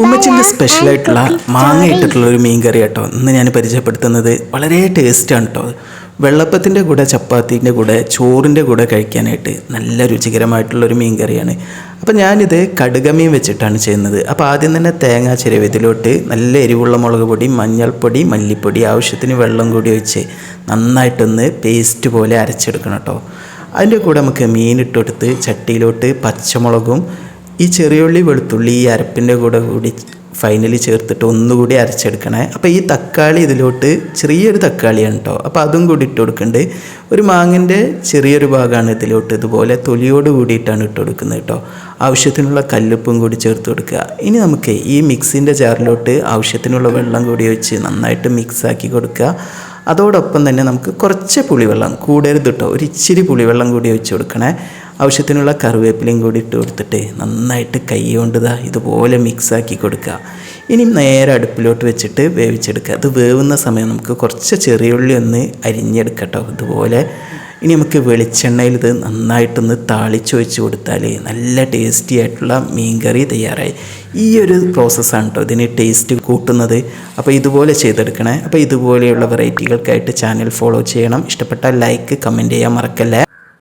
ഉമ്മച്ചിന്റെ സ്പെഷ്യലായിട്ടുള്ള മാങ്ങ ഇട്ടിട്ടുള്ള ഒരു മീൻ കറി കേട്ടോ. ഇന്ന് ഞാൻ പരിചയപ്പെടുത്തുന്നത് വളരെ ടേസ്റ്റാണ് കേട്ടോ വെള്ളപ്പത്തിന്റെ കൂടെ ചപ്പാത്തിന്റെ കൂടെ ചോറിന്റെ കൂടെ കഴിക്കാനായിട്ട് നല്ല രുചികരമായിട്ടുള്ളൊരു മീൻ കറിയാണ്. അപ്പോൾ ഞാനിത് കടുകമീൻ വെച്ചിട്ടാണ് ചെയ്യുന്നത്. അപ്പോൾ ആദ്യം തന്നെ തേങ്ങ ചിരവിതിലോട്ട് നല്ല എരിവുള്ള മുളക് പൊടി മഞ്ഞൾപ്പൊടി മല്ലിപ്പൊടി ആവശ്യത്തിന് വെള്ളം കൂടി ഒഴിച്ച് നന്നായിട്ടൊന്ന് പേസ്റ്റ് പോലെ അരച്ചെടുക്കണം കേട്ടോ അതിന്റെ കൂടെ നമുക്ക് മീൻ ചട്ടിയിലോട്ട് പച്ചമുളകും ഈ ചെറിയുള്ളി വെളുത്തുള്ളി ഈ അരപ്പിന്റെ കൂടെ കൂടി ഫൈനലി ചേർത്തിട്ട് ഒന്നുകൂടി അരച്ചെടുക്കണേ. അപ്പോൾ ഈ തക്കാളി ഇതിലോട്ട് ചെറിയൊരു തക്കാളിയാണ് കേട്ടോ അപ്പോൾ അതും കൂടി ഇട്ട് കൊടുക്കുന്നുണ്ട് ഒരു മാങ്ങിന്റെ ചെറിയൊരു ഭാഗമാണ് ഇതിലോട്ട് ഇതുപോലെ തൊലിയോട് കൂടിയിട്ടാണ് ഇട്ട് കൊടുക്കുന്നത് കേട്ടോ ആവശ്യത്തിനുള്ള കല്ലുപ്പും കൂടി ചേർത്ത് കൊടുക്കുക. ഇനി നമുക്ക് ഈ മിക്സിന്റെ ജാറിലോട്ട് ആവശ്യത്തിനുള്ള വെള്ളം കൂടി ഒഴിച്ച് നന്നായിട്ട് മിക്സാക്കി കൊടുക്കുക. അതോടൊപ്പം തന്നെ നമുക്ക് കുറച്ച് പുളിവെള്ളം കൂടരുത് കേട്ടോ ഒരു ഇച്ചിരി പുളിവെള്ളം കൂടി ഒഴിച്ച് കൊടുക്കണേ. ആവശ്യത്തിനുള്ള കറിവേപ്പിലയും കൂടി ഇട്ട് കൊടുത്തിട്ട് നന്നായിട്ട് കൈ കൊണ്ടുതാ ഇതാ ഇതുപോലെ മിക്സാക്കി കൊടുക്കുക. ഇനി നേരെ അടുപ്പിലോട്ട് വെച്ചിട്ട് വേവിച്ചെടുക്കുക. അത് വേവുന്ന സമയം നമുക്ക് കുറച്ച് ചെറിയുള്ളി ഒന്ന് അരിഞ്ഞെടുക്കട്ടോ. ഇതുപോലെ ഇനി നമുക്ക് വെളിച്ചെണ്ണയിൽ ഇത് നന്നായിട്ടൊന്ന് താളിച്ചൊഴിച്ച് കൊടുത്താൽ നല്ല ടേസ്റ്റി ആയിട്ടുള്ള മീൻ കറി തയ്യാറായി. ഈ ഒരു പ്രോസസ്സാണ് കേട്ടോ ഇതിന് ടേസ്റ്റ് കൂട്ടുന്നത്. അപ്പോൾ ഇതുപോലെ ചെയ്തെടുക്കണേ. അപ്പോൾ ഇതുപോലെയുള്ള വെറൈറ്റികൾക്കായിട്ട് ചാനൽ ഫോളോ ചെയ്യണം. ഇഷ്ടപ്പെട്ടാൽ ലൈക്ക് കമന്റ് ചെയ്യാൻ മറക്കല്ലേ.